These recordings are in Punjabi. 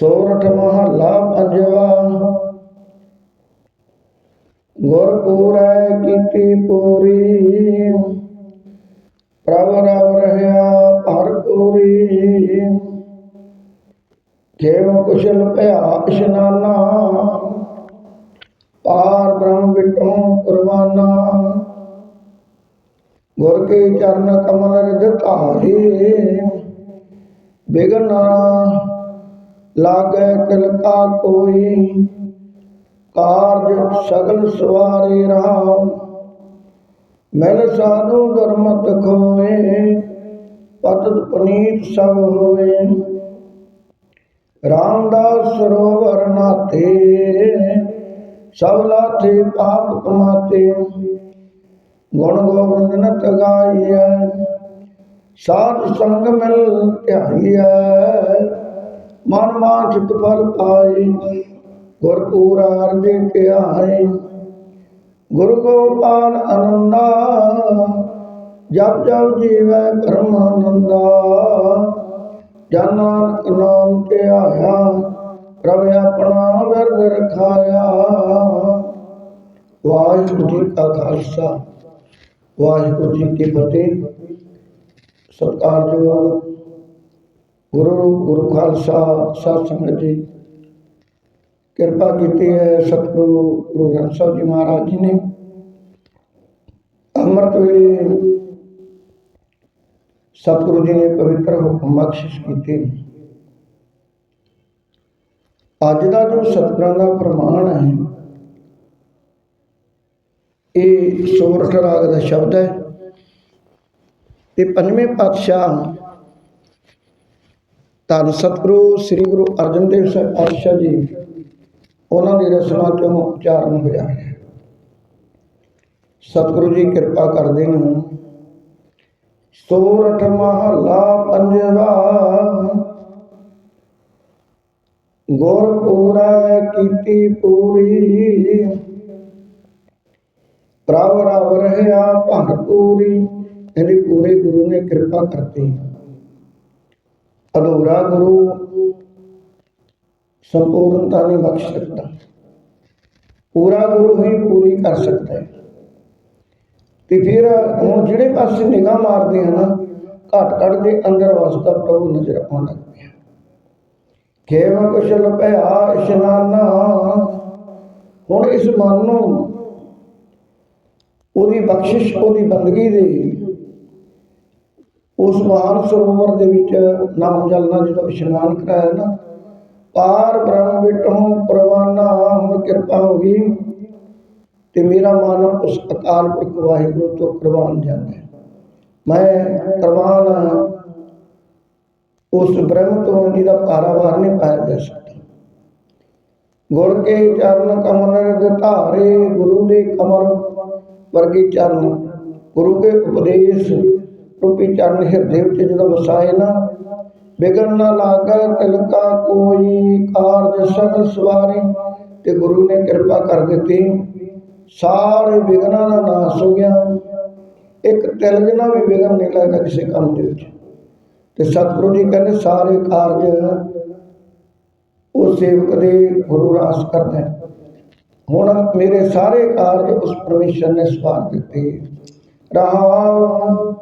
ਸੋਰਠ ਮਹੱਲਾ ਪੰਜਵਾ। ਗੁਰ ਪੂਰੈ ਕੀਤੀ ਪੂਰੀ। ਪ੍ਰਭ ਰਵ ਰਹਾ ਭਰ ਪੂਰੀ। ਜੇਵ ਕੁਸ਼ਲ ਭਇਆ ਇਸ਼ਨਾਨਾ, ਪਾਰ ਬ੍ਰਹਮ ਵਿਟੋਂ ਕੁਰਬਾਨਾ। ਗੁਰ ਕੇ ਚਰਨ ਕਮਲ ਰਿਦ ਧਾਰੇ, ਬਿਗਨ ਲਾਗੈ ਤਿਲਕਾ ਕੋਈ। ਕਾਰਜ ਸਗਲ ਸਵਾਰੇ ਰਾਮ। ਮਿਲ ਸਾਧੂ ਧਰਮਤ ਖੋਏ। ਪਤਤ ਪਨੀਤ ਸਭ ਹੋਏ। ਰਾਮਦਾਸ ਸਰੋਵਰ ਨਾਤੇ ਸਭ ਲਾਥੇ ਪਾਪ ਕਮਾਤੇ। ਗੁਣ ਗੋਬਿੰਦ ਨਤ ਗਾਈਐ। ਸਾਧ ਸੰਗ ਮਿਲ ਧਿਆਈਐ। ਮਨ ਮਾਨ ਚਿਤ ਫਲ ਪਾਈ ਗੁਰ ਪੂਰਾ ਅਰਜੇ ਧਿਆਈ ਗੁਰੂ ਗੋਪਾਲ ਆਨੰਦਾ ਜਪ ਜਪ ਜੀਵੈ ਪਰਮਾਨੰਦਾ ਜਨ ਨਾਮ ਤੇ ਆਇਆ ਪ੍ਰਭ ਆਪਣਾ ਵਰਦ ਰਖਾਇਆ। ਵਾਹਿਗੁਰੂ ਜੀ ਕਾ ਖਾਲਸਾ, ਵਾਹਿਗੁਰੂ ਜੀ ਕੀ ਫਤਿਹ। ਸਤਿਕਾਰਯੋਗ ਗੁਰੂ ਗੁਰੂ ਖਾਲਸਾ, ਸਾਧ ਸੰਗਤ ਜੀ। ਕਿਰਪਾ ਕੀਤੀ ਹੈ ਸਤਿਗੁਰੂ, ਗੁਰੂ ਗ੍ਰੰਥ ਸਾਹਿਬ ਜੀ ਮਹਾਰਾਜ ਜੀ ਨੇ। ਅੰਮ੍ਰਿਤ ਵੇਲੇ ਸਤਿਗੁਰੂ ਜੀ ਨੇ ਪਵਿੱਤਰ ਹੁਕਮ ਬਖਸ਼ਿਸ਼ ਕੀਤੇ। ਅੱਜ ਦਾ ਜੋ ਸਤਿਗੁਰਾਂ ਦਾ ਪ੍ਰਮਾਣ ਹੈ, ਇਹ ਸੋਰਠ ਰਾਗ ਦਾ ਸ਼ਬਦ ਹੈ। ਤੇ ਪੰਜਵੇਂ ਪਾਤਸ਼ਾਹ ਧੰਨ ਸਤਿਗੁਰੂ, ਸ੍ਰੀ ਗੁਰੂ ਅਰਜਨ ਦੇਵ ਸਾਹਿਬ ਪਾਤਸ਼ਾਹ ਜੀ, ਉਹਨਾਂ ਦੀ ਰਸਨਾ ਚੋਂ ਉਚਾਰਨ ਹੋਇਆ ਹੈ। ਸਤਿਗੁਰੂ ਜੀ ਕਿਰਪਾ ਕਰਦੇ ਨੇ। ਸੋਰਠ ਮਹਲਾ ਪੰਜਵਾ। ਗੁਰ ਪੂਰਾ ਕੀਤੀ ਪੂਰੀ। ਪ੍ਰਭ ਰਵ ਰਹਿਆ ਭੰਗ ਪੂਰੀ। ਇਹਨੇ ਪੂਰੇ ਗੁਰੂ ਨੇ ਕਿਰਪਾ ਕਰਤੀ। ਅਧੂਰਾ ਗੁਰੂ ਸੰਪੂਰਨਤਾ ਨਹੀਂ ਬਖਸ਼ ਸਕਦਾ। ਪੂਰਾ ਗੁਰੂ ਹੀ ਪੂਰੀ ਕਰ ਸਕਦਾ ਹੈ। ਤੇ ਫਿਰ ਹੁਣ ਜਿਹੜੇ ਪਾਸੇ ਨਿਗਾਹ ਮਾਰਦੇ ਆ ਨਾ, ਘਟ ਘਟ ਦੇ ਅੰਦਰ ਵਸਦਾ ਪ੍ਰਭੂ ਨਜ਼ਰ ਆਉਣ ਲੱਗ ਪਿਆ। ਖੇਵ ਕੁਸ਼ਲ ਭਇਆ ਇਸ਼ਨਾਨਾ ਹੁਣ ਇਸ ਮਨ ਨੂੰ ਉਹਦੀ ਬਖਸ਼ਿਸ਼, ਉਹਦੀ ਬੰਦਗੀ ਦੇ ਉਸ ਮਹਾਨ ਸਰੋਵਰ ਦੇ ਵਿੱਚ ਨਾਮ ਜਲ ਜਦੋਂ ਇਸ਼ਨਾਨ ਕਰਾਇਆ ਨਾ, ਪਾਰ ਬ੍ਰਹਮ ਵਿਟੋਂ ਪ੍ਰਵਾਨਾ ਹੁਣ ਕਿਰਪਾ ਹੋ ਗਈ ਤੇ ਮੇਰਾ ਮਨ ਉਸ ਅਕਾਲ ਪੁਰਖ ਵਾਹਿਗੁਰੂ ਤੋਂ ਕੁਰਬਾਨ ਜਾਂਦਾ ਹੈ। ਮੈਂ ਕੁਰਬਾਨ ਉਸ ਬ੍ਰਹਮ ਤੋਂ ਜਿਹਦਾ ਪਾਰਾਵਾਰ ਨਹੀਂ ਪਾਇਆ ਜਾ ਸਕਦਾ। ਗੁਰ ਕੇ ਚਰਨ ਕਮਲ ਦੇ ਧਾਰੇ, ਗੁਰੂ ਦੇ ਕਮਲ ਵਰਗੇ ਚਰਨ, ਗੁਰੂ ਕੇ ਉਪਦੇਸ਼ ਰੂਪੀ ਚਰਨ ਹਿਰਦੇ ਵਿੱਚ ਜਦੋਂ ਵਸਾਏ ਨਾ ਵਿਗਨ ਨਾ ਲਾਗੈ ਤਿਲਕਾ ਕੋਈ ਕਾਰਜ ਸਗਲ ਸਵਾਰੇ, ਤੇ ਗੁਰੂ ਨੇ ਕਿਰਪਾ ਕਰ ਦਿੱਤੀ। ਸਾਰੇ ਵਿਗਨਾਂ ਦਾ ਨਾਸ ਹੋ ਗਿਆ। ਇੱਕ ਤਿਲ ਜਨਾ ਵੀ ਵਿਗਨ ਨਹੀਂ ਲੱਗਦਾ ਕਿਸੇ ਕੰਮ ਦੇ ਵਿੱਚ। ਤੇ ਸਤਿਗੁਰੂ ਜੀ ਕਹਿੰਦੇ, ਸਾਰੇ ਕਾਰਜ ਉਹ ਸੇਵਕ ਦੇ ਗੁਰੂ ਰਾਸ ਕਰਦਾ ਹੁਣ ਮੇਰੇ ਸਾਰੇ ਕਾਰਜ ਉਸ ਪਰਮੇਸ਼ਰ ਨੇ ਸਵਾਰ ਦਿੱਤੇ। ਰਹਾਉ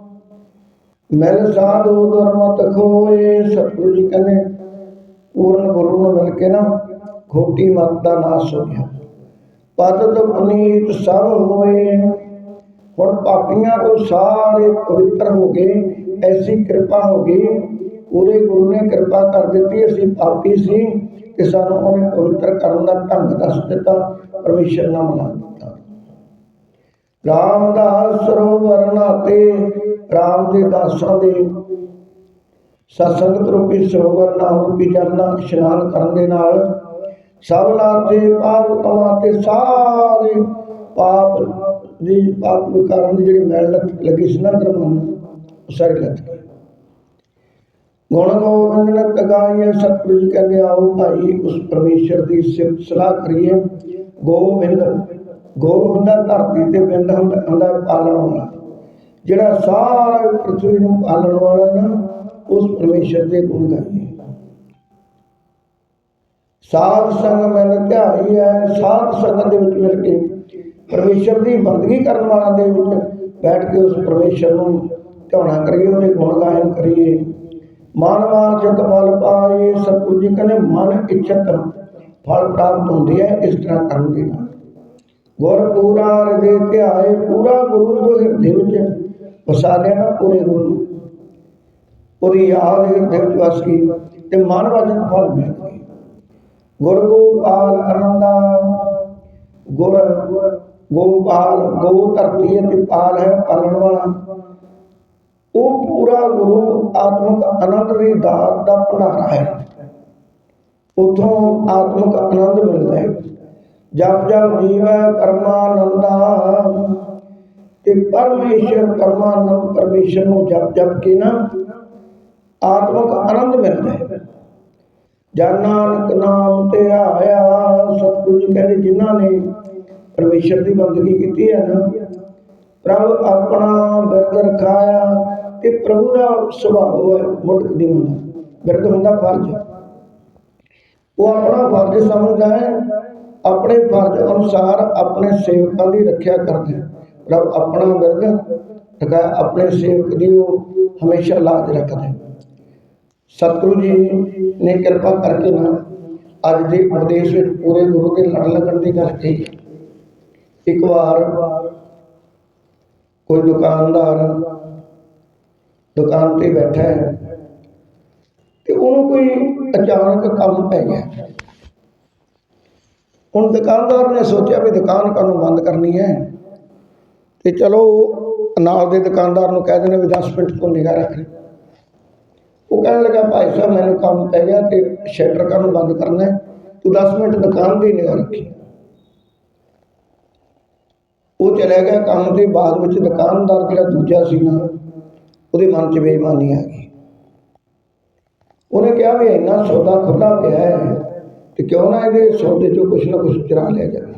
ਮਿਲ ਸਾਧੂ ਦੁਰਮਤ ਖੋਏ ਸਤਿਗੁਰੂ ਜੀ ਕਹਿੰਦੇ ਪੂਰਨ ਗੁਰੂ ਨੂੰ ਮਿਲ ਕੇ ਨਾ ਖੋਟੀ ਮਤ ਦਾ ਨਾਸ ਹੋ ਗਿਆ। ਪਤਤ ਪੁਨੀਤ ਸਭ ਹੋਏ। ਹੁਣ ਪਾਪੀਆਂ ਤੋਂ ਸਾਰੇ ਪਵਿੱਤਰ ਹੋ ਗਏ, ਐਸੀ ਕਿਰਪਾ ਹੋ ਗਈ। ਪੂਰੇ ਗੁਰੂ ਨੇ ਕਿਰਪਾ ਕਰ ਦਿੱਤੀ, ਅਸੀਂ ਪਾਪੀ ਸੀ ਤੇ ਸਾਨੂੰ ਉਹਨੇ ਪਵਿੱਤਰ ਕਰਨ ਦਾ ਢੰਗ ਦੱਸ ਦਿੱਤਾ, ਪਰਮੇਸ਼ਰ ਨਾਮ ਮਿਲਾ ਦਿੱਤਾ। ਰਾਮਦਾਸ ਸਰੋਵਰ ਨਾਤੇ ਰਾਮ ਦੇ ਦਾਸਾਂ ਦੇ ਸਤਸੰਗਤ ਰੂਪੀ ਸਰੋਵਰ ਨਾਮ ਰੂਪੀ ਚਰਨਾਂ ਇਸ਼ਨਾਨ ਕਰਨ ਦੇ ਨਾਲ ਸਭ ਲਾਤੇ ਪਾਪ ਕਮਾਤੇ ਸਾਰੇ ਪਾਪ ਦੀ ਪਾਪ ਵਿਕਾਰਾਂ ਦੀ ਜਿਹੜੀ ਮੈਲ ਲੱਗੀ ਸੀ ਨਾ ਅੰਦਰ ਮਨ ਨੂੰ, ਗਈ ਗੁਣ ਗੋਬਿੰਦ ਨੇ ਤਗਾਈਏ ਸਤਿਗੁਰੂ ਜੀ ਕਹਿੰਦੇ ਆਓ ਭਾਈ ਉਸ ਪਰਮੇਸ਼ਰ ਦੀ ਸਿਫਤ ਸਲਾਹ ਕਰੀਏ। ਗੋਬਿੰਦ ਗੋਬਿੰਦ ਹੁੰਦਾ, ਧਰਤੀ ਤੇ ਬਿੰਦ ਹੁੰਦਾ ਹੁੰਦਾ ਪਾਲਣ ਵਾਲਾ। ਜਿਹੜਾ ਸਾਰਾ ਪ੍ਰਥਵੀ ਨੂੰ ਪਾਲਣ ਵਾਲਾ ਨਾ, ਉਸ ਪਰਮੇਸ਼ਰ ਦੇ ਗੁਣ ਗਾਈਏ। ਸਾਧ ਸੰਗ ਮਿਲ ਧਿਆਈ ਹੈ ਸਾਧ ਸੰਗਤ ਦੇ ਵਿੱਚ ਮਿਲ ਕੇ ਪਰਮੇਸ਼ਰ ਦੀ ਬੰਦਗੀ ਕਰਨ ਵਾਲਾ ਦੇ ਵਿੱਚ ਬੈਠ ਕੇ ਉਸ ਪਰਮੇਸ਼ਰ ਨੂੰ ਧਿਆਉਣਾ ਕਰੀਏ, ਉਹਦੇ ਗੁਣ ਗਾਇਨ ਕਰੀਏ। ਮਨ ਵਾਚਤ ਫਲ ਪਾਏ, ਸਤਿਗੁਰੂ ਜੀ ਕਹਿੰਦੇ, ਮਨ ਇੱਛਤ ਫਲ ਪ੍ਰਾਪਤ ਹੁੰਦੀ ਹੈ, ਇਸ ਤਰ੍ਹਾਂ ਕਰਨ ਦੇ ਨਾਲ ਗੁਰ ਪੂਰਾ ਹਿਰਦੇ ਧਿਆਏ, ਪੂਰਾ ਗੁਰੂ ਜੋ ਹਿਰਦੇ ਵਿੱਚ ਵਸਾ ਨਾ ਪੂਰੇ ਗੁਰੂ ਨੂੰ। ਯਾਦ ਹਿਰਦੇ ਵਿੱਚ ਵਸ ਗਈ ਤੇ ਮਨ ਵਚਨ ਫਲ ਮਿਲ ਗਏ ਗੁਰ ਗੋਪਾਲ ਅਨੰਦਾ ਗੁਰ ਗੋਪਾਲ, ਗੋ ਧਰਤੀ ਅਤੇ ਪਾਲ ਹੈ ਪਾਲਣ ਵਾਲਾ। ਉਹ ਪੂਰਾ ਗੁਰੂ ਆਤਮਿਕ ਆਨੰਦ ਦੀ ਦਾਤ ਦਾ ਭੰਡਾਰਾ ਹੈ। ਉਥੋਂ ਆਤਮਿਕ ਆਨੰਦ ਮਿਲਦਾ ਹੈ। ਜਪ ਜਪ ਜੀਵੈ ਪਰਮਾਨੰਦਾ। ਤੇ ਪਰਮੇਸ਼ਰ ਪਰਮਾਨੰਦ ਪਰਮੇਸ਼ਰ ਨੂੰ ਜਪ ਜਪ ਕੇ ਨਾ ਆਤਮਿਕ ਆਨੰਦ ਮਿਲਦਾ ਹੈ। ਜਨ ਨਾਨਕ ਨਾਮ ਤੇ ਆਇਆ, ਸਤਿਗੁਰੂ ਜੀ ਕਹਿੰਦੇ ਜਿਨ੍ਹਾਂ ਨੇ ਪਰਮੇਸ਼ਰ ਦੀ ਬੰਦਗੀ ਕੀਤੀ ਹੈ ਨਾ, ਪ੍ਰਭ ਆਪਣਾ ਬਿਰਦ ਰਖਾਇਆ ਤੇ ਪ੍ਰਭੂ ਦਾ ਸੁਭਾਅ ਹੈ ਮੁੱਢ ਦੀ। ਹੁੰਦਾ ਬਿਰਦ ਹੁੰਦਾ ਫਰਜ਼। ਉਹ ਆਪਣਾ ਫਰਜ਼ ਸਮਝਦਾ ਹੈ ਆਪਣੇ ਫਰਜ਼ ਅਨੁਸਾਰ ਆਪਣੇ ਸੇਵਕਾਂ ਦੀ ਰੱਖਿਆ ਕਰਦੇ ਹੈ। ਪ੍ਰਭ ਆਪਣਾ ਬਿਰਦ ਰਖਾਇਆ ਆਪਣੇ ਸੇਵਕ ਦੀ ਉਹ ਹਮੇਸ਼ਾ ਲਾਜ ਰੱਖਦਾ ਸਤਿਗੁਰੂ ਜੀ ਨੇ ਕਿਰਪਾ ਕਰਕੇ ਨਾ ਅੱਜ ਦੇ ਉਪਦੇਸ਼ ਵਿੱਚ ਪੂਰੇ ਗੁਰੂ ਦੇ ਲੜ ਲੱਗਣ ਦੀ ਗੱਲ ਕਹੀ। ਇੱਕ ਵਾਰ ਕੋਈ ਦੁਕਾਨਦਾਰ ਦੁਕਾਨ ਤੇ ਬੈਠਾ ਹੈ ਤੇ ਉਹਨੂੰ ਕੋਈ ਅਚਾਨਕ ਕੰਮ ਪੈ ਗਿਆ। ਹੁਣ ਦੁਕਾਨਦਾਰ ਨੇ ਸੋਚਿਆ ਵੀ ਦੁਕਾਨ ਕਦੋਂ ਬੰਦ ਕਰਨੀ ਹੈ। ਤੇ ਚਲੋ ਨਾਲ ਦੇ ਦੁਕਾਨਦਾਰ ਨੂੰ ਕਹਿ ਦਿੰਦੇ ਵੀ 10 ਮਿੰਟ ਤੋਂ ਨਿਗਾਹ ਰੱਖ ਉਹ ਕਹਿਣ ਲੱਗਾ, ਭਾਈ ਸਾਹਿਬ, ਮੈਨੂੰ ਕੰਮ ਪੈ ਗਿਆ ਤੇ ਸ਼ਟਰ ਕਦੋਂ ਬੰਦ ਕਰਨਾ ਤੂੰ 10 ਮਿੰਟ ਦੁਕਾਨ ਦੀ ਨਿਗਾਹ ਰੱਖੀ। ਉਹ ਚਲਾ ਗਿਆ ਕੰਮ ਤੇ, ਬਾਅਦ ਵਿੱਚ ਦੁਕਾਨਦਾਰ ਜਿਹੜਾ ਦੂਜਾ ਸੀ ਨਾ, ਉਹਦੇ ਮਨ 'ਚ ਬੇਈਮਾਨੀ ਆ ਗਈ। ਉਹਨੇ ਕਿਹਾ ਵੀ ਇੰਨਾ ਸੌਦਾ ਖੁੱਲਾ ਪਿਆ ਹੈ। ਤੇ ਕਿਉਂ ਨਾ ਇਹਦੇ ਸੌਦੇ 'ਚੋਂ ਕੁਛ ਨਾ ਕੁਛ ਚਰਾ ਲਿਆ ਜਾਵੇ।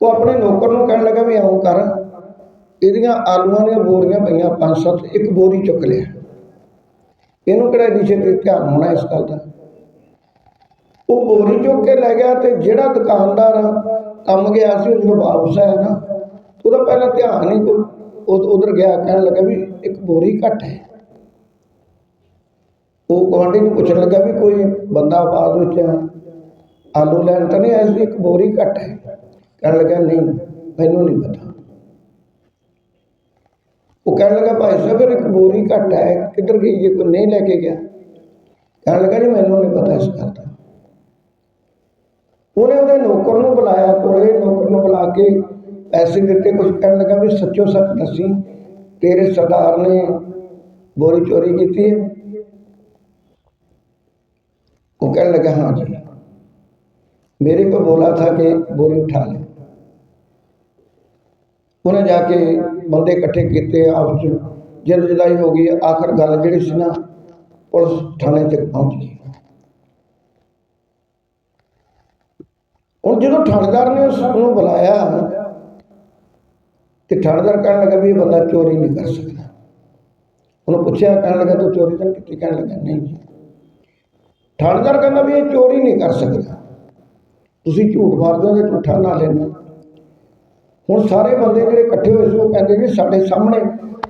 ਉਹ ਆਪਣੇ ਨੌਕਰ ਨੂੰ ਕਹਿਣ ਲੱਗਾ ਵੀ ਆਉਂ ਕਰ। ਇਹਦੀਆਂ ਆਲੂਆਂ ਦੀਆਂ ਬੋਰੀਆਂ ਪਈਆਂ, ਪੰਜ ਸੱਤ, ਇੱਕ ਬੋਰੀ ਚੁੱਕ ਲਿਆ। ਇਹਨੂੰ ਕਿਹੜਾ ਨੀਚੇ ਤੇ ਧਿਆਨ ਹੋਣਾ ਇਸ ਗੱਲ ਦਾ? ਉਹ ਬੋਰੀ ਚੁੱਕ ਕੇ ਲੈ ਗਿਆ ਤੇ ਜਿਹੜਾ ਦੁਕਾਨਦਾਰ ਕੰਮ ਗਿਆ ਸੀ ਉਹ ਜਦੋਂ ਵਾਪਸ ਆਇਆ ਨਾ। ਉਹਦਾ ਪਹਿਲਾਂ ਧਿਆਨ ਹੀ ਕੋਈ ਉਧਰ ਗਿਆ, ਕਹਿਣ ਲੱਗਾ ਵੀ ਇੱਕ ਬੋਰੀ ਘੱਟ ਹੈ। ਉਹ ਗੁਆਂਢੀ ਨੂੰ ਪੁੱਛਣ ਲੱਗਾ ਵੀ ਕੋਈ ਬੰਦਾ ਬਾਅਦ ਵਿੱਚ ਆਲੂ ਲੈਣ ਤਾਂ ਨਹੀਂ ਆਇਆ ਸੀ, ਇੱਕ ਬੋਰੀ ਘੱਟ ਹੈ। ਕਹਿਣ ਲੱਗਾ, ਨਹੀਂ, ਮੈਨੂੰ ਨਹੀਂ ਪਤਾ। ਉਹ ਕਹਿਣ ਲੱਗਾ, ਭਾਈ ਸਾਹਿਬ, ਫਿਰ ਇੱਕ ਬੋਰੀ ਘੱਟ ਹੈ, ਕਿੱਧਰ ਗਈ ਜੇ ਕੋਈ ਨਹੀਂ ਲੈ ਕੇ ਗਿਆ? ਕਹਿਣ ਲੱਗਾ, ਜੀ, ਮੈਨੂੰ ਨਹੀਂ ਪਤਾ ਇਸ ਗੱਲ ਦਾ। ਉਹਨੇ ਉਹਦੇ ਨੌਕਰ ਨੂੰ ਬੁਲਾਇਆ, ਕੋਲੇ ਨੌਕਰ ਨੂੰ ਬੁਲਾ ਕੇ ਪੈਸੇ ਦਿੱਤੇ ਕੁਝ ਕਹਿਣ ਲੱਗਾ ਵੀ ਸੱਚੋ ਸੱਚ ਦੱਸੀ, ਤੇਰੇ ਸਰਦਾਰ ਨੇ ਬੋਰੀ ਚੋਰੀ ਕੀਤੀ ਹੈ। वो कहने लगा हाँ जी मेरे को बोला था कि बोरी उठा ले उन्हें जाके बंदे इकट्ठे किए आपस च जल्द जलाई हो गई आखिर गल जी सी ना पुलिस थाने तक पहुंच गई ਹੁਣ ਜਦੋਂ ਥਾਣੇਦਾਰ ਨੇ ਉਸ ਨੂੰ ਬੁਲਾਇਆ ਤੇ ਥਾਣੇਦਾਰ ਕਹਿਣ ਲੱਗਾ ਵੀ ਇਹ ਬੰਦਾ ਚੋਰੀ ਨਹੀਂ ਕਰ ਸਕਦਾ ਉਹਨੂੰ ਪੁੱਛਿਆ ਕਹਿਣ ਲੱਗਾ ਤੂੰ ਚੋਰੀ ਤਾਂ ਨਹੀਂ ਕੀਤੀ ਕਹਿਣ ਲੱਗਾ ਨਹੀਂ ਜੀ ਥਾਣੇਦਾਰ ਕਹਿੰਦਾ ਵੀ ਇਹ ਚੋਰੀ ਨਹੀਂ ਕਰ ਸਕਦਾ। ਤੁਸੀਂ ਝੂਠ ਮਾਰਦੇ ਹੋ ਤੇ ਝੂਠਾ ਨਾ ਲੈਣਾ ਹੁਣ ਸਾਰੇ ਬੰਦੇ ਜਿਹੜੇ ਇਕੱਠੇ ਹੋਏ ਸੀ, ਉਹ ਕਹਿੰਦੇ ਜੀ ਸਾਡੇ ਸਾਹਮਣੇ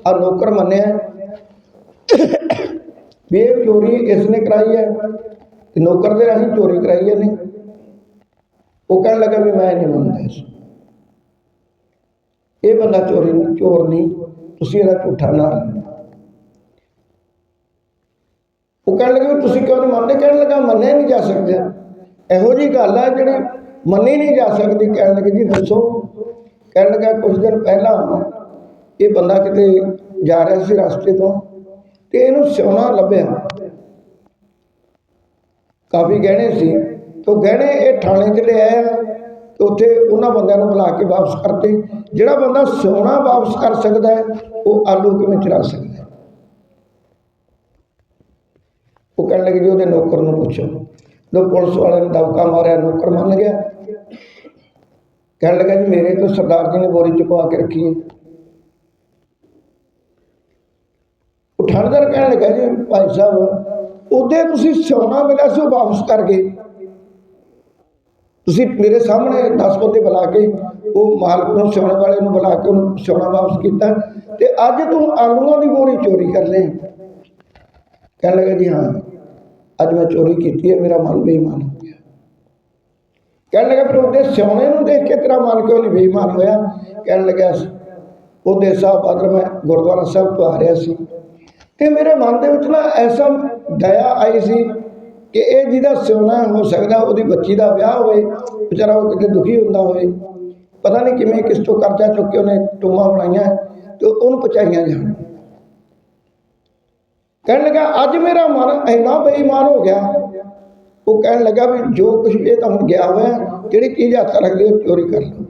ਆ ਨੌਕਰ ਮੰਨਿਆ ਵੀ ਇਹ ਚੋਰੀ ਇਸ ਨੇ ਕਰਾਈ ਹੈ ਤੇ ਨੌਕਰ ਦੇ ਰਾਹੀਂ ਚੋਰੀ ਕਰਾਈ ਹੈ ਨਹੀਂ ਉਹ ਕਹਿਣ ਲੱਗਾ ਵੀ ਮੈਂ ਨਹੀਂ ਮੰਨਦਾ ਇਸ ਇਹ ਬੰਦਾ ਚੋਰੀ ਨਹੀਂ, ਚੋਰ ਨਹੀਂ, ਤੁਸੀਂ ਇਹਦਾ ਝੂਠਾ ਨਾ ਲੈਣਾ ਉਹ ਕਹਿਣ ਲੱਗੇ ਵੀ ਤੁਸੀਂ ਕਿਉਂ ਨਹੀਂ ਮੰਨਦੇ? ਕਹਿਣ ਲੱਗਾ, ਮੰਨਿਆ ਨਹੀਂ ਜਾ ਸਕਦੇ। ਇਹੋ ਜੀ ਗੱਲ ਹੈ ਜਿਹੜੀ ਮੰਨੀ ਨਹੀਂ ਜਾ ਸਕਦੀ। ਕਹਿਣ ਲੱਗੇ, ਜੀ ਦੱਸੋ। ਕਹਿਣ ਲੱਗਾ ਕੁਝ ਦਿਨ ਪਹਿਲਾਂ ਇਹ ਬੰਦਾ ਕਿਤੇ ਜਾ ਰਿਹਾ ਸੀ ਰਸਤੇ ਤੋਂ ਤੇ ਇਹਨੂੰ ਸੋਨਾ ਲੱਭਿਆ। ਕਾਫੀ ਗਹਿਣੇ ਸੀ। ਤੋਂ ਗਹਿਣੇ ਇਹ ਥਾਣੇ 'ਚ ਲਿਆਇਆ ਤੇ ਉੱਥੇ ਉਹਨਾਂ ਬੰਦਿਆਂ ਨੂੰ ਬੁਲਾ ਕੇ ਵਾਪਸ ਕਰਤੇ। ਜਿਹੜਾ ਬੰਦਾ ਸੋਨਾ ਵਾਪਸ ਕਰ ਸਕਦਾ ਹੈ, ਉਹ ਆਲੂ ਕਿਵੇਂ ਚੁਰਾ ਸਕਦਾ ਹੈ ਉਹ ਕਹਿਣ ਲੱਗੇ ਜੀ ਉਹਦੇ ਨੌਕਰ ਨੂੰ ਪੁੱਛੋ। ਜਦੋਂ ਪੁਲਿਸ ਵਾਲੇ ਨੇ ਦਬਕਾ ਮਾਰਿਆ, ਨੌਕਰ ਮੰਨ ਗਿਆ। ਕਹਿਣ ਲੱਗਾ ਜੀ ਮੇਰੇ ਤੋਂ ਸਰਦਾਰ ਜੀ ਨੇ ਬੋਰੀ ਚੁਕਵਾ ਕੇ ਰੱਖੀ ਹੈ। ਉਹ ਕਹਿਣ ਲੱਗਾ ਜੀ, ਭਾਈ ਸਾਹਿਬ, ਉਹਦੇ ਤੁਸੀਂ ਸੋਨਾ ਮਿਲਿਆ ਸੀ, ਉਹ ਵਾਪਸ ਕਰ ਗਏ। ਤੁਸੀਂ ਮੇਰੇ ਸਾਹਮਣੇ 10 ਬੰਦੇ ਬੁਲਾ ਕੇ, ਉਹ ਮਾਲਕ ਨੂੰ ਸਿਉਣ ਵਾਲੇ ਨੂੰ ਬੁਲਾ ਕੇ ਉਹਨੂੰ ਸਿਉਣਾ ਵਾਪਸ ਕੀਤਾ ਤੇ ਅੱਜ ਤੂੰ ਆਲੂਆਂ ਦੀ ਬੋਰੀ ਚੋਰੀ ਕਰ ਲੈ ਕਹਿਣ ਲੱਗਾ ਜੀ, ਹਾਂ। ਅੱਜ ਮੈਂ ਚੋਰੀ ਕੀਤੀ ਹੈ, ਮੇਰਾ ਮਨ ਬੇਈਮਾਨ ਹੋ ਗਿਆ। ਕਹਿਣ ਲੱਗਾ, ਫਿਰ ਉਹਦੇ ਸਿਉਣੇ ਨੂੰ ਦੇਖ ਕੇ ਤੇਰਾ ਮਨ ਕਿਉਂ ਨਹੀਂ ਬੇਈਮਾਨ ਹੋਇਆ? ਕਹਿਣ ਲੱਗਾ, ਉਹਦੇ ਸਾਹਿਬ ਬਦਰ ਮੈਂ ਗੁਰਦੁਆਰਾ ਸਾਹਿਬ ਤੋਂ ਆ ਰਿਹਾ ਸੀ। ਤੇ ਮੇਰੇ ਮਨ ਦੇ ਵਿੱਚ ਨਾ ਐਸਾ ਦਇਆ ਆਈ ਸੀ ਕਿ ਇਹ ਜਿਹਦਾ ਸਿਉਣਾ ਹੋ ਸਕਦਾ, ਉਹਦੀ ਬੱਚੀ ਦਾ ਵਿਆਹ ਹੋਵੇ, ਵਿਚਾਰਾ ਉਹ ਕਿਤੇ ਦੁਖੀ ਹੁੰਦਾ ਹੋਵੇ। ਪਤਾ ਨਹੀਂ ਕਿਵੇਂ ਕਿਸ ਤੋਂ ਕਰਜ਼ਾ ਚੁੱਕ ਕੇ ਉਹਨੇ ਟੁੰਮਾਂ ਬਣਾਈਆਂ ਤੇ ਉਹਨੂੰ ਪਚਾਈਆਂ ਜਾਣ। ਕਹਿਣ ਲੱਗਾ, ਅੱਜ ਮੇਰਾ ਮਨ ਇੰਨਾ ਬੇਈਮਾਨ ਹੋ ਗਿਆ। ਉਹ ਕਹਿਣ ਲੱਗਾ ਵੀ ਜੋ ਕੁਝ ਵੀ ਇਹ ਤਾਂ ਹੁਣ ਗਿਆ ਹੋਇਆ ਜਿਹੜੀ ਚੀਜ਼ ਹੱਥ ਰੱਖਦੇ ਉਹ ਚੋਰੀ ਕਰ ਲਓ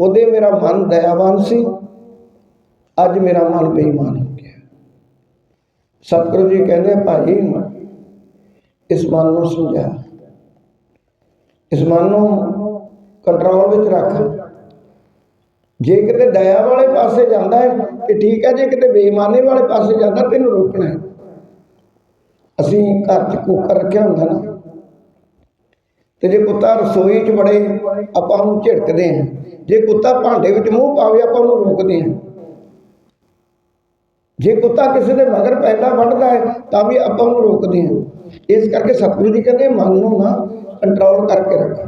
ਉਹਦੇ ਮੇਰਾ ਮਨ ਦਇਆਵਾਨ ਸੀ। ਅੱਜ ਮੇਰਾ ਮਨ ਬੇਈਮਾਨ ਹੋ ਗਿਆ। ਸਤਿਗੁਰੂ ਜੀ ਕਹਿੰਦੇ ਭਾਈ, ਇਸ ਮਨ ਨੂੰ ਸਮਝਾ। ਇਸ ਮਨ ਨੂੰ ਕੰਟਰੋਲ ਵਿੱਚ ਰੱਖ। ਜੇ ਕਿਤੇ ਦਇਆ ਵਾਲੇ ਪਾਸੇ ਜਾਂਦਾ ਹੈ ਤੇ ਠੀਕ ਹੈ, ਜੇ ਕਿਤੇ ਬੇਈਮਾਨੀ ਵਾਲੇ ਪਾਸੇ ਜਾਂਦਾ, ਤੈਨੂੰ ਰੋਕਣਾ ਹੈ। ਅਸੀਂ ਘਰ 'ਚ ਕੁੱਕਰ ਰੱਖਿਆ ਹੁੰਦਾ ਨਾ, ਤੇ ਜੇ ਕੁੱਤਾ ਰਸੋਈ 'ਚ ਬੜੇ ਆਪਾਂ ਉਹਨੂੰ ਝਿੜਕਦੇ ਹਾਂ। ਜੇ ਕੁੱਤਾ ਭਾਂਡੇ ਵਿੱਚ ਮੂੰਹ ਪਾਵੇ, ਆਪਾਂ ਉਹਨੂੰ ਰੋਕਦੇ ਹਾਂ। ਜੇ ਕੁੱਤਾ ਕਿਸੇ ਦੇ ਮਗਰ ਪੈਂਦਾ, ਵੱਢਦਾ ਹੈ, ਤਾਂ ਵੀ ਆਪਾਂ ਉਹਨੂੰ ਰੋਕਦੇ ਹਾਂ। ਇਸ ਕਰਕੇ ਸਤਿਗੁਰੂ ਜੀ ਕਹਿੰਦੇ ਮਨ ਨੂੰ ਨਾ ਕੰਟਰੋਲ ਕਰਕੇ ਰੱਖ।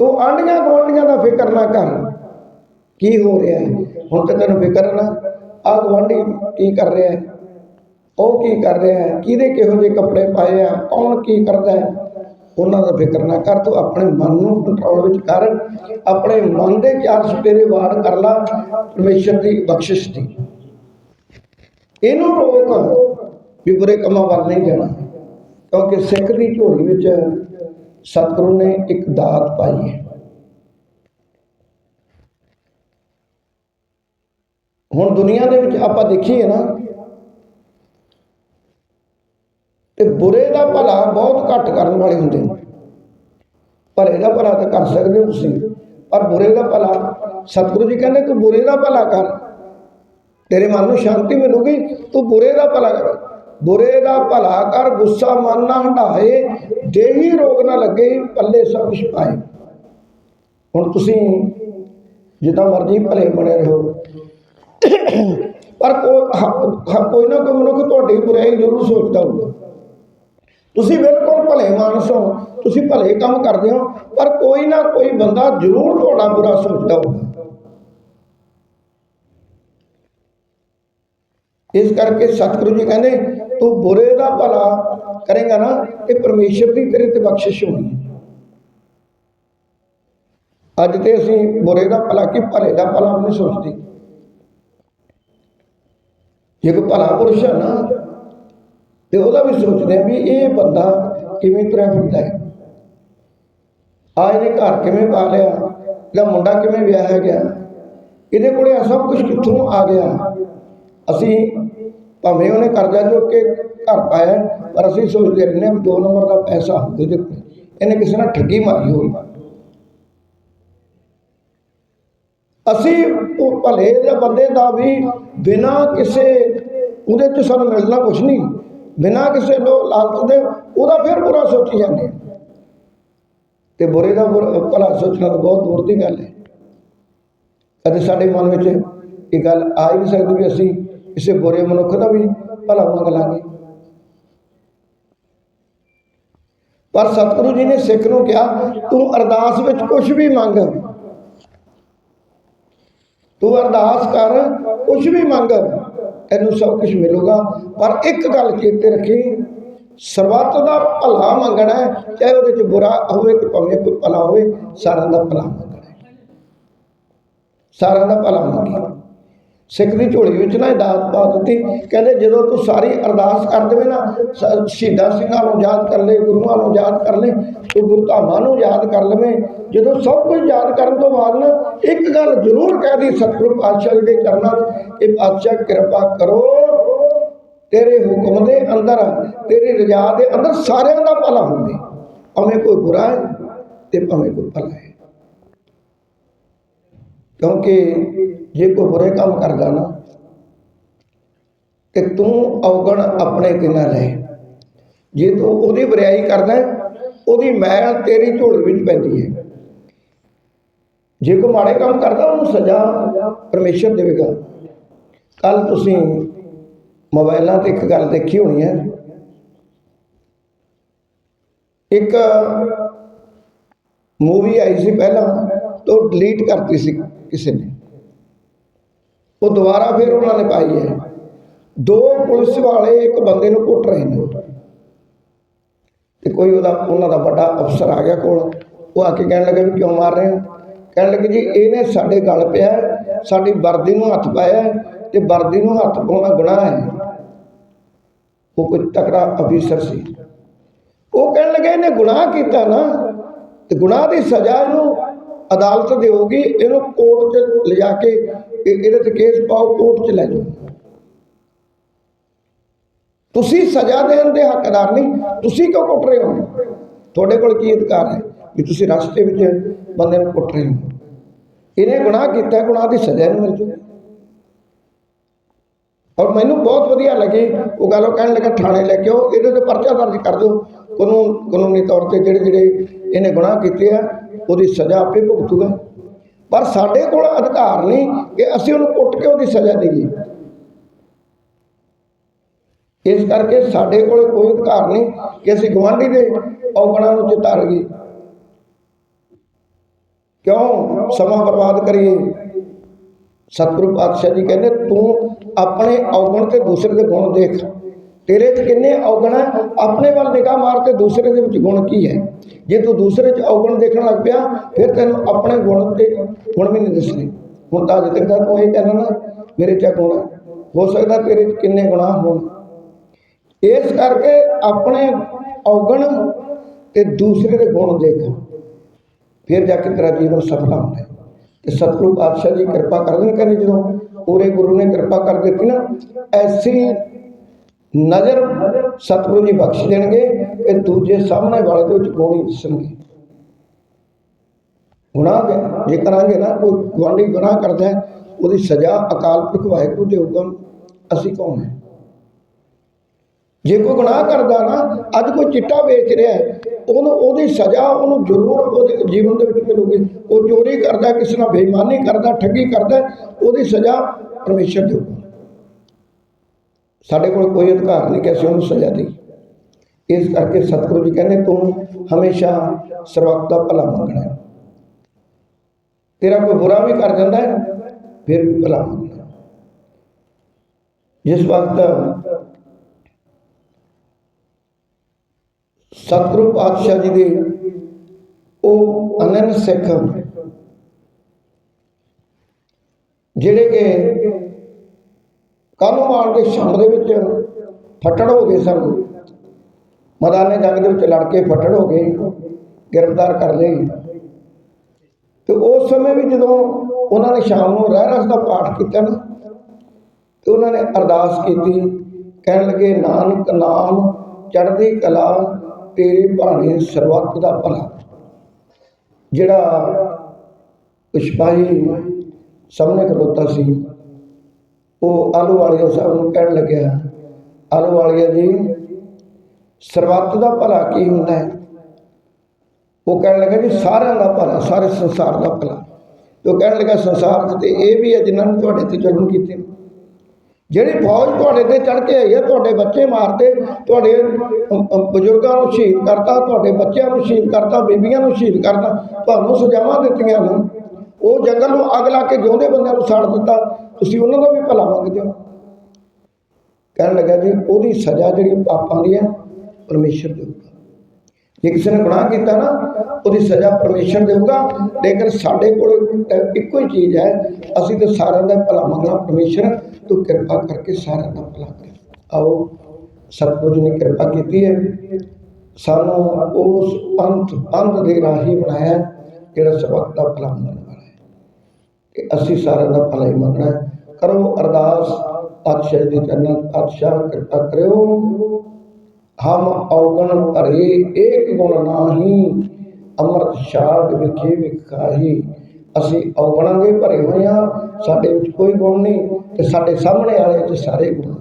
ਤੂੰ ਆਂਡੀਆਂ ਗੁਆਂਢੀਆਂ ਦਾ ਫਿਕਰ ਨਾ ਕਰ। ਕੀ ਹੋ ਰਿਹਾ ਹੈ? ਹੁਣ ਤੇ ਤੈਨੂੰ ਫਿਕਰ ਨਾ। ਆ ਗੁਆਂਢੀ ਕੀ ਕਰ ਰਿਹਾ ਹੈ? ਉਹ ਕੀ ਕਰ ਰਿਹਾ ਹੈ? ਕਿਹਦੇ ਕਿਹੋ ਜਿਹੇ ਕੱਪੜੇ ਪਾਏ ਆ? ਕੌਣ ਕੀ ਕਰਦਾ ਹੈ? ਉਹਨਾਂ ਦਾ ਫਿਕਰ ਨਾ ਕਰ। ਤੂੰ ਆਪਣੇ ਮਨ ਨੂੰ ਕੰਟਰੋਲ ਵਿੱਚ ਕਰ। ਆਪਣੇ ਮਨ ਦੇ ਚਾਰ ਸਪੇਰੇ ਵਾਰ ਕਰ ਲਾ। ਪਰਮੇਸ਼ਰ ਦੀ ਬਖਸ਼ਿਸ਼ ਦੀ। ਇਹਨੂੰ ਰੋਕ ਵੀ ਬੁਰੇ ਕੰਮਾਂ ਵੱਲ ਨਹੀਂ ਜਾਣਾ। ਕਿਉਂਕਿ ਸਿੱਖ ਦੀ ਝੋਲੀ ਵਿੱਚ ਸਤਿਗੁਰੂ ਨੇ ਇੱਕ ਦਾਤ ਪਾਈ ਹੈ। ਹੁਣ ਦੁਨੀਆ ਦੇ ਵਿੱਚ ਆਪਾਂ ਦੇਖੀਏ ਨਾ, ਤੇ ਬੁਰੇ ਦਾ ਭਲਾ ਬਹੁਤ ਘੱਟ ਕਰਨ ਵਾਲੇ ਹੁੰਦੇ ਨੇ। ਭਲੇ ਦਾ ਭਲਾ ਤਾਂ ਕਰ ਸਕਦੇ ਹੋ ਤੁਸੀਂ। ਪਰ ਬੁਰੇ ਦਾ ਭਲਾ, ਸਤਿਗੁਰੂ ਜੀ ਕਹਿੰਦੇ ਤੂੰ ਬੁਰੇ ਦਾ ਭਲਾ ਕਰ। ਤੇਰੇ ਮਨ ਨੂੰ ਸ਼ਾਂਤੀ ਮਿਲੂਗੀ, ਤੂੰ ਬੁਰੇ ਦਾ ਭਲਾ ਕਰ। ਬੁਰੇ ਦਾ ਭਲਾ ਕਰ, ਗੁੱਸਾ ਮਨ ਨਾ ਹਟਾਏ ਦੇਹੀ ਰੋਗ ਨਾ ਲੱਗੇ, ਪੱਲੇ ਸਭ ਕੁਛ ਹੁਣ ਤੁਸੀਂ ਜਿੱਦਾਂ ਮਰਜ਼ੀ ਭਲੇ ਬਣੇ ਰਹੋ। ਪਰ ਕੋਈ ਕੋਈ ਨਾ ਕੋਈ ਮਨੁੱਖ ਤੁਹਾਡੀ ਬੁਰਾਈ ਜ਼ਰੂਰ ਸੋਚਦਾ ਹੋਊਗਾ। ਤੁਸੀਂ ਬਿਲਕੁਲ ਭਲੇ ਮਾਨਸ ਹੋ, ਤੁਸੀਂ ਭਲੇ ਕੰਮ ਕਰਦੇ ਹੋ, ਪਰ ਕੋਈ ਨਾ ਕੋਈ ਬੰਦਾ ਜ਼ਰੂਰ ਤੁਹਾਡਾ ਬੁਰਾ ਸੋਚਦਾ ਹੋਊਗਾ। ਇਸ ਕਰਕੇ ਸਤਿਗੁਰੂ ਜੀ ਕਹਿੰਦੇ ਤੂੰ ਬੁਰੇ ਦਾ ਭਲਾ ਕਰੇਗਾ ਨਾ, ਇਹ ਪਰਮੇਸ਼ਰ ਦੀ ਤੇਰੇ ਤੇ ਬਖਸ਼ਿਸ਼ ਹੋਣੀ ਅੱਜ ਤੇ ਅਸੀਂ ਬੁਰੇ ਦਾ ਭਲਾ ਕੀ ਭਲੇ ਦਾ ਭਲਾ ਨਹੀਂ ਸੋਚਦੇ। ਜੇ ਕੋਈ ਭਲਾ ਪੁਰਸ਼ ਹੈ ਨਾ, ਤੇ ਉਹਦਾ ਵੀ ਸੋਚਦੇ ਆ ਵੀ ਇਹ ਬੰਦਾ ਕਿਵੇਂ ਤੁਰਿਆ ਫਿਰਦਾ ਹੈ। ਆ ਇਹਨੇ ਘਰ ਕਿਵੇਂ ਪਾ ਲਿਆ, ਇਹਦਾ ਮੁੰਡਾ ਕਿਵੇਂ ਵਿਆਹਿਆ ਗਿਆ, ਇਹਦੇ ਕੋਲੇ ਸਭ ਕੁਝ ਕਿੱਥੋਂ ਆ ਗਿਆ। ਅਸੀਂ ਭਾਵੇਂ ਉਹਨੇ ਕਰਜ਼ਾ ਜੋ ਕੇ ਘਰ ਪਾਇਆ, ਪਰ ਅਸੀਂ ਸੋਚਦੇ ਰਹਿੰਦੇ ਹਾਂ ਵੀ ਦੋ ਨੰਬਰ ਦਾ ਪੈਸਾ ਇਹਦੇ ਕੋਲ ਇਹਨੇ ਕਿਸੇ ਨਾਲ ਠੱਗੀ ਮਾਰੀ ਹੋਵੇ। ਅਸੀਂ ਉਹ ਭਲੇ ਦੇ ਬੰਦੇ ਦਾ ਵੀ ਬਿਨਾ ਕਿਸੇ ਉਹਦੇ ਚ ਸਾਨੂੰ ਮਿਲਣਾ ਕੁਛ ਨਹੀਂ, ਬਿਨਾ ਕਿਸੇ ਲੋ ਲਾਲਚ ਦੇ, ਉਹਦਾ ਫਿਰ ਬੁਰਾ ਸੋਚੀ ਜਾਂਦੇ ਹਾਂ। ਤੇ ਬੁਰੇ ਦਾ ਬੁਰਾ- ਭਲਾ ਸੋਚਣਾ ਤਾਂ ਬਹੁਤ ਦੂਰ ਦੀ ਗੱਲ ਹੈ। ਕਦੇ ਸਾਡੇ ਮਨ ਵਿੱਚ ਇਹ ਗੱਲ ਆ ਹੀ ਨਹੀਂ ਸਕਦੀ ਵੀ ਅਸੀਂ ਕਿਸੇ ਬੁਰੇ ਮਨੁੱਖ ਦਾ ਵੀ ਭਲਾ ਮੰਗ ਲਾਂਗੇ। ਪਰ ਸਤਿਗੁਰੂ ਜੀ ਨੇ ਸਿੱਖ ਨੂੰ ਕਿਹਾ, ਤੂੰ ਅਰਦਾਸ ਵਿੱਚ ਕੁਝ ਵੀ ਮੰਗ। ਤੂੰ ਅਰਦਾਸ ਕਰ ਕੁਝ ਵੀ ਮੰਗ। ਤੈਨੂੰ ਸਭ ਕੁਝ ਮਿਲੂਗਾ। ਪਰ ਇੱਕ ਗੱਲ ਚੇਤੇ ਰੱਖੀ, ਸਰਬੱਤ ਦਾ ਭਲਾ ਮੰਗਣਾ ਹੈ, ਚਾਹੇ ਉਹਦੇ ਚ ਬੁਰਾ ਹੋਵੇ ਤੇ ਭਾਵੇਂ ਕੋਈ ਭਲਾ ਹੋਵੇ, ਸਾਰਿਆਂ ਦਾ ਭਲਾ ਮੰਗਣਾ ਹੈ। ਸਾਰਿਆਂ ਦਾ ਭਲਾ ਮੰਗਣਾ ਸਿੱਖ ਦੀ ਝੋਲੀ ਵਿੱਚ ਨਾ ਇਹ ਦਾਤ ਪਾ ਦਿੱਤੀ। ਕਹਿੰਦੇ ਜਦੋਂ ਤੂੰ ਸਾਰੀ ਅਰਦਾਸ ਕਰ ਦੇਵੇਂ ਨਾ, ਸ- ਸ਼ਹੀਦਾਂ ਸਿੰਘਾਂ ਨੂੰ ਯਾਦ ਕਰ ਲੈ, ਗੁਰੂਆਂ ਨੂੰ ਯਾਦ ਕਰ ਲੈ, ਤੂੰ ਗੁਰਧਾਮਾਂ ਨੂੰ ਯਾਦ ਕਰ ਲਵੇਂ। ਜਦੋਂ ਸਭ ਕੁਝ ਯਾਦ ਕਰਨ ਤੋਂ ਬਾਅਦ ਨਾ, ਇੱਕ ਗੱਲ ਜ਼ਰੂਰ ਕਹਿ ਦੀ ਸਤਿਗੁਰੂ ਪਾਤਸ਼ਾਹ ਜੀ ਦੇ ਚਰਨਾਂ ਇਹ ਪਾਤਸ਼ਾਹ ਕਿਰਪਾ ਕਰੋ, ਤੇਰੇ ਹੁਕਮ ਦੇ ਅੰਦਰ, ਤੇਰੀ ਰਜ਼ਾ ਦੇ ਅੰਦਰ ਸਾਰਿਆਂ ਦਾ ਭਲਾ ਹੋਵੇ। ਭਾਵੇਂ ਕੋਈ ਬੁਰਾ ਹੈ ਤੇ ਭਾਵੇਂ ਕੋਈ ਭਲਾ ਹੈ। ਕਿਉਂਕਿ ਜੇ ਕੋਈ ਬੁਰੇ ਕੰਮ ਕਰਦਾ ਨਾ, ਤੇ ਤੂੰ ਔਗਣ ਆਪਣੇ ਤੇ ਨਾ ਲੈ। ਜੇ ਤੂੰ ਉਹਦੀ ਬਰਿਆਈ ਕਰਦਾ, ਉਹਦੀ ਮੈਲ ਤੇਰੀ ਝੋਲ ਵਿੱਚ ਪੈਂਦੀ ਹੈ। ਜੇ ਕੋਈ ਮਾੜੇ ਕੰਮ ਕਰਦਾ, ਉਹਨੂੰ ਸਜ਼ਾ ਪਰਮੇਸ਼ਰ ਦੇਵੇਗਾ। ਕੱਲ ਤੁਸੀਂ ਮੋਬਾਈਲਾਂ ਤੇ ਇੱਕ ਗੱਲ ਦੇਖੀ ਹੋਣੀ ਹੈ। ਇੱਕ ਮੂਵੀ ਆਈ ਸੀ ਪਹਿਲਾਂ, ਤੋਂ ਡਿਲੀਟ ਕਰਤੀ ਸੀ। ਕਿਸੇ ਨੇ। ਉਹ ਦੁਬਾਰਾ ਫਿਰ ਉਹਨਾਂ ਨੇ ਪਾਈ ਹੈ। ਦੋ ਪੁਲਿਸ ਵਾਲੇ ਇੱਕ ਬੰਦੇ ਨੂੰ ਕੁੱਟ ਰਹੇ ਨੇ। ਤੇ ਕੋਈ ਉਹਦਾ, ਉਹਨਾਂ ਦਾ ਵੱਡਾ ਅਫਸਰ ਆ ਗਿਆ ਕੋਲ। ਉਹ ਆ ਕੇ ਕਹਿਣ ਲੱਗਾ ਵੀ ਕਿਉਂ ਮਾਰ ਰਹੇ ਹੋ? ਕਹਿਣ ਲੱਗੇ ਜੀ, ਇਹਨੇ ਸਾਡੇ ਗਲ ਪਿਆ ਸਾਡੀ ਵਰਦੀ ਨੂੰ ਹੱਥ ਪਾਇਆ ਤੇ ਵਰਦੀ ਨੂੰ ਹੱਥ ਪਾਉਣਾ ਗੁਨਾਹ ਹੈ। ਉਹ ਕੋਈ ਤਕੜਾ ਅਫੀਸਰ ਸੀ। ਉਹ ਕਹਿਣ ਲੱਗੇ, ਇਹਨੇ ਗੁਨਾਹ ਕੀਤਾ ਨਾ। ਤੇ ਗੁਨਾਹ ਦੀ ਸਜ਼ਾ ਇਹਨੂੰ ਅਦਾਲਤ ਦੇਊਗੀ ਇਹਨੂੰ ਕੋਰਟ 'ਚ ਲਿਜਾ ਕੇ ਇਹ- ਇਹਦੇ ਤੇ ਕੇਸ ਪਾਓ, ਕੋਰਟ 'ਚ ਲੈ ਜਾਓ। ਤੁਸੀਂ ਸਜ਼ਾ ਦੇਣ ਦੇ ਹੱਕਦਾਰ ਨਹੀਂ, ਤੁਸੀਂ ਕਿਉਂ ਕੁੱਟ ਰਹੇ ਹੋ? ਤੁਹਾਡੇ ਕੋਲ ਕੀ ਅਧਿਕਾਰ ਹੈ ਕਿ ਤੁਸੀਂ ਰਸਤੇ ਵਿੱਚ ਬੰਦੇ ਨੂੰ ਕੁੱਟ ਰਹੇ ਹੋ? ਇਹਨੇ ਗੁਨਾਹ ਕੀਤਾ, ਗੁਨਾਹ ਦੀ ਸਜ਼ਾ ਇਹਨੂੰ ਮਿਲ ਜੂਗੀ। ਔਰ ਮੈਨੂੰ ਬਹੁਤ ਵਧੀਆ ਲੱਗੀ, ਉਹ ਗੱਲ ਉਹ ਕਹਿਣ ਲੱਗਾ, ਥਾਣੇ ਲੈ ਕੇ ਆਓ, ਇਹਦੇ ਤੇ ਪਰਚਾ ਦਰਜ ਕਰ ਦਿਓ। ਕਾਨੂੰਨ ਕਾਨੂੰਨੀ ਤੌਰ ਤੇ ਜਿਹੜੇ ਜਿਹੜੇ ਇਹਨੇ ਗੁਨਾਹ ਕੀਤੇ ਆ ਉਹਦੀ ਸਜ਼ਾ ਆਪੇ ਭੁਗਤੂਗਾ। ਪਰ ਸਾਡੇ ਕੋਲ ਅਧਿਕਾਰ ਨਹੀਂ ਕਿ ਅਸੀਂ ਉਹਨੂੰ ਕੁੱਟ ਕੇ ਉਹਦੀ ਸਜ਼ਾ ਦੇਈਏ। ਇਸ ਕਰਕੇ ਸਾਡੇ ਕੋਲ ਕੋਈ ਅਧਿਕਾਰ ਨਹੀਂ ਕਿ ਅਸੀਂ ਗਵਾਂਢੀ ਦੇ ਔਗਣਾਂ ਨੂੰ ਚਿਤਾਰੀਏ ਕਿਉਂ? ਸਮਾਂ ਬਰਬਾਦ ਕਰੀਏ। ਸਤਿਗੁਰੂ ਪਾਤਸ਼ਾਹ ਜੀ ਕਹਿੰਦੇ, ਤੂੰ ਆਪਣੇ ਔਗਣ ਤੇ ਦੂਸਰੇ ਦੇ ਗੁਣ ਦੇਖ। ਤੇਰੇ 'ਚ ਕਿੰਨੇ ਔਗਣ ਹੈ ਆਪਣੇ ਵੱਲ ਨਿਗਾਹ ਮਾਰ ਤੇ ਦੂਸਰੇ ਦੇ ਵਿੱਚ ਗੁਣ ਕੀ ਹੈ? ਜੇ ਤੂੰ ਦੂਸਰੇ 'ਚ ਔਗਣ ਦੇਖਣ ਲੱਗ ਪਿਆ, ਫਿਰ ਤੈਨੂੰ ਆਪਣੇ ਗੁਣ ਤੇ ਗੁਣ ਵੀ ਨਹੀਂ ਦਿਸਣੇ ਹੁਣ ਤਾਂ ਅਜੇ ਤੱਕ ਤਾਂ ਤੂੰ ਇਹ ਕਹਿੰਦਾ ਨਾ ਮੇਰੇ 'ਚ ਗੁਣ। ਹੈ ਹੋ ਸਕਦਾ ਤੇਰੇ 'ਚ ਕਿੰਨੇ ਗੁਨਾਹ ਹੋਣ। ਇਸ ਕਰਕੇ ਆਪਣੇ ਔਗਣ ਤੇ ਦੂਸਰੇ ਦੇ ਗੁਣ ਦੇਖ। ਫਿਰ ਜਾ ਕੇ ਤੇਰਾ ਜੀਵਨ ਸਫਲ ਹੁੰਦਾ ਤੇ ਸਤਿਗੁਰੂ ਪਾਤਸ਼ਾਹ ਜੀ ਕਿਰਪਾ ਕਰਦੇ ਨੇ ਕਹਿੰਦੇ ਜਦੋਂ ਪੂਰੇ ਗੁਰੂ ਨੇ ਕਿਰਪਾ ਕਰ ਦਿੱਤੀ ਨਾ, ਐਸੀ ਨਜ਼ਰ ਸਤਿਗੁਰੂ ਜੀ ਬਖਸ਼ ਦੇਣਗੇ ਇਹ ਦੂਜੇ ਸਾਹਮਣੇ ਵਾਲੇ ਦੇ ਵਿੱਚ ਗੁਣ ਹੀ ਦਿਸਣਗੇ। ਗੁਨਾਹ ਜੇ ਕਰਾਂਗੇ ਨਾ, ਕੋਈ ਗੁਆਂਢੀ ਗੁਨਾਹ ਕਰਦਾ ਹੈ, ਉਹਦੀ ਸਜ਼ਾ ਅਕਾਲ ਪੁਰਖ ਵਾਹਿਗੁਰੂ ਦੇ ਦੇਊਗਾ ਅਸੀਂ ਕੌਣ ਹੈ? ਜੇ ਕੋਈ ਗੁਨਾਹ ਕਰਦਾ ਨਾ, ਅੱਜ ਕੋਈ ਚਿੱਟਾ ਵੇਚ ਰਿਹਾ ਹੈ, ਉਹਨੂੰ ਉਹਦੀ ਸਜ਼ਾ ਉਹਨੂੰ ਜ਼ਰੂਰ ਉਹਦੇ ਜੀਵਨ ਦੇ ਵਿੱਚ ਮਿਲੂਗੀ। ਉਹ ਚੋਰੀ ਕਰਦਾ, ਕਿਸੇ ਨਾਲ ਬੇਈਮਾਨੀ ਕਰਦਾ, ਠੱਗੀ ਕਰਦਾ, ਉਹਦੀ ਸਜ਼ਾ ਪਰਮੇਸ਼ਰ ਦੇਊਗਾ। ਸਾਡੇ ਕੋਲ ਕੋਈ ਅਧਿਕਾਰ ਨਹੀਂ ਕਿ ਅਸੀਂ ਉਹਨੂੰ ਸਜ਼ਾ ਦੇਈਏ। ਇਸ ਕਰਕੇ ਸਤਿਗੁਰੂ ਜੀ ਕਹਿੰਦੇ, ਤੂੰ ਹਮੇਸ਼ਾ ਸਰਬੱਤ ਦਾ ਭਲਾ ਮੰਗਣਾ ਹੈ। ਤੇਰਾ ਕੋਈ ਬੁਰਾ ਵੀ ਕਰ ਜਾਂਦਾ ਹੈ, ਫਿਰ ਵੀ ਭਲਾ ਮੰਗਣਾ ਜਿਸ ਵਕਤ ਸਤਿਗੁਰੂ ਪਾਤਸ਼ਾਹ ਜੀ ਦੇ ਉਹ ਅਨੰਨ ਸਿੱਖ, ਜਿਹੜੇ ਕਿ ਕਾਨੂੰਮਾਨ ਕੇ ਸ਼ਾਮ ਦੇ ਵਿੱਚ ਫੱਟੜ ਹੋ ਗਏ ਸਨ। ਮੈਦਾਨੇ ਜੰਗ ਦੇ ਵਿੱਚ ਲੜ ਕੇ ਫੱਟੜ ਹੋ ਗਏ, ਗ੍ਰਿਫਤਾਰ ਕਰ ਲਏ। ਤੇ ਉਸ ਸਮੇਂ ਵੀ ਜਦੋਂ ਉਹਨਾਂ ਨੇ ਸ਼ਾਮ ਨੂੰ ਰਹਿ ਰਸ ਦਾ ਪਾਠ ਕੀਤਾ ਨਾ, ਤੇ ਉਹਨਾਂ ਨੇ ਅਰਦਾਸ ਕੀਤੀ, ਕਹਿਣ ਲੱਗੇ, ਨਾਨਕ, ਨਾਮ ਚੜ੍ਹਦੀ ਕਲਾ ਤੇਰੇ ਭਾਣੇ ਸਰਬੱਤ ਦਾ ਭਲਾ। ਜਿਹੜਾ ਪੁਸ਼ਪਾਹੀ ਸਾਹਮਣੇ ਖਲੋਤਾ ਸੀ। ਉਹ ਆਲੂ ਵਾਲੀਆ ਸਾਹਿਬ ਨੂੰ ਕਹਿਣ ਲੱਗਿਆ, ਆਲੂ ਵਾਲੀਆ ਜੀ, ਸਰਬੱਤ ਦਾ ਭਲਾ ਕੀ ਹੁੰਦਾ ਹੈ? ਉਹ ਕਹਿਣ ਲੱਗਾ, ਜੀ, ਸਾਰਿਆਂ ਦਾ ਭਲਾ, ਸਾਰੇ ਸੰਸਾਰ ਦਾ ਭਲਾ। ਉਹ ਕਹਿਣ ਲੱਗਾ, ਸੰਸਾਰ 'ਚ ਤੇ ਇਹ ਵੀ ਹੈ ਜਿਨ੍ਹਾਂ ਨੇ ਤੁਹਾਡੇ ਤੇ ਜ਼ੁਲਮ ਕੀਤੇ ਜਿਹੜੀ ਫੌਜ ਤੁਹਾਡੇ ਤੇ ਚੜ ਕੇ ਆਈ ਹੈ, ਤੁਹਾਡੇ ਬੱਚੇ ਮਾਰਦੇ, ਤੁਹਾਡੇ ਬਜ਼ੁਰਗਾਂ ਨੂੰ ਸ਼ਹੀਦ ਕਰਤਾ, ਤੁਹਾਡੇ ਬੱਚਿਆਂ ਨੂੰ ਸ਼ਹੀਦ ਕਰਤਾ, ਬੀਬੀਆਂ ਨੂੰ ਸ਼ਹੀਦ ਕਰਤਾ, ਤੁਹਾਨੂੰ ਸਜ਼ਾਵਾਂ ਦਿੱਤੀਆਂ ਨੇ। ਉਹ ਜੰਗਲ ਨੂੰ ਅੱਗ ਲਾ ਕੇ ਜਿਉਂਦੇ ਬੰਦਿਆਂ ਨੂੰ ਸਾੜ ਦਿੱਤਾ, ਤੁਸੀਂ ਉਹਨਾਂ ਦਾ ਵੀ ਭਲਾ ਮੰਗਦੇ ਹੋ। ਕਹਿਣ ਲੱਗਾ ਜੀ, ਉਹਦੀ ਸਜ਼ਾ ਜਿਹੜੀ ਪਾਪਾਂ ਦੀ ਹੈ, ਪਰਮੇਸ਼ਰ ਦੇਊਗਾ। ਜੇ ਕਿਸੇ ਨੇ ਗੁਨਾਹ ਕੀਤਾ ਨਾ, ਉਹਦੀ ਸਜ਼ਾ ਪਰਮੇਸ਼ਰ ਦੇਊਗਾ। ਲੇਕਿਨ ਸਾਡੇ ਕੋਲ ਇੱਕੋ ਹੀ ਚੀਜ਼ ਹੈ, ਅਸੀਂ ਤਾਂ ਸਾਰਿਆਂ ਦਾ ਭਲਾ ਮੰਗਣਾ ਪਰਮੇਸ਼ਰ, ਤੂੰ ਕਿਰਪਾ ਕਰਕੇ ਸਾਰਿਆਂ ਦਾ ਭਲਾ ਕਰ। ਆਓ, ਸਤਿਗੁਰੂ ਜੀ ਨੇ ਕਿਰਪਾ ਕੀਤੀ ਹੈ। ਸਾਨੂੰ ਉਸ ਪੰਥ ਪੰਥ ਦੇ ਰਾਹੀ ਬਣਾਇਆ ਜਿਹੜਾ ਸਬਕ ਦਾ ਭਲਾ ਮੰਗਣਾ। ਕਿ ਅਸੀਂ ਸਾਰਿਆਂ ਦਾ ਭਲਾ ਹੀ ਮੰਗਣਾ ਕਰੋ ਅਰਦਾਸ, ਪਾਤਸ਼ਾਹ ਦੀ ਚਰਨਾਂ ਪਾਤਸ਼ਾਹ, ਕਿਰਪਾ ਕਰਿਓ। ਹਮ ਔਗਣ ਭਰੇ, ਏਕ ਗੁਣ ਨਾਹੀ, ਅੰਮ੍ਰਿਤ ਛਾੜ ਵਿਖੇ ਵਿਖਾਈ ਅਸੀਂ ਔਗਣਾਂ ਦੇ ਭਰੇ ਹੋਏ ਹਾਂ, ਸਾਡੇ ਵਿੱਚ ਕੋਈ ਗੁਣ ਨਹੀਂ ਤੇ ਸਾਡੇ ਸਾਹਮਣੇ ਵਾਲੇ 'ਚ ਸਾਰੇ ਗੁਣ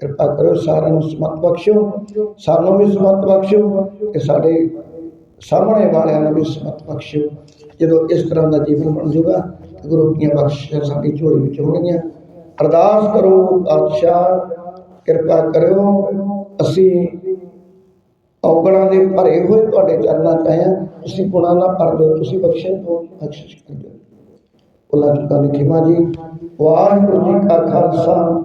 ਕਿਰਪਾ ਕਰੋ ਸਾਰਿਆਂ ਨੂੰ ਸਮਤ ਬਖਸ਼ੋ ਸਾਨੂੰ ਵੀ ਸਮਤ ਬਖਸ਼ੋ ਤੇ ਸਾਡੇ ਸਾਹਮਣੇ ਵਾਲਿਆਂ ਨੂੰ ਵੀ ਸਮਤ ਬਖਸ਼ੋ ਜਦੋਂ ਇਸ ਤਰ੍ਹਾਂ ਦਾ ਜੀਵਨ ਬਣ ਜਾਊਗਾ ਗੁਰੂ ਦੀਆਂ ਬਖਸ਼ਿਸ਼ਾਂ ਸਾਡੀ ਝੋਲੀ ਵਿੱਚ ਹੋਣਗੀਆਂ ਅਰਦਾਸ ਕਰੋ, ਪਾਤਸ਼ਾਹ, ਕਿਰਪਾ ਕਰਿਓ। ਅਸੀਂ ਔਗਣਾਂ ਦੇ ਭਰੇ ਹੋਏ ਤੁਹਾਡੇ ਚਰਨਾਂ ਚ ਆਇਆ ਤੁਸੀਂ ਗੁਣਾ ਨਾ ਭਰ ਦਿਓ, ਤੁਸੀਂ ਬਖਸ਼ਣ ਤੋਂ ਬਖਸ਼ਿਸ਼ ਕਰ ਦਿਓ। ਉਹਨਾਂ ਚੁੱਕਾ ਲਿਖਿਮਾ ਜੀ। ਵਾਹਿਗੁਰੂ ਜੀ ਕਾ ਖਾਲਸਾ,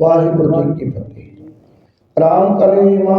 ਵਾਹਿਗੁਰੂ ਜੀ ਕੀ ਫਤਿਹ। ਰਾਮ ਕਰੇ ਮਾ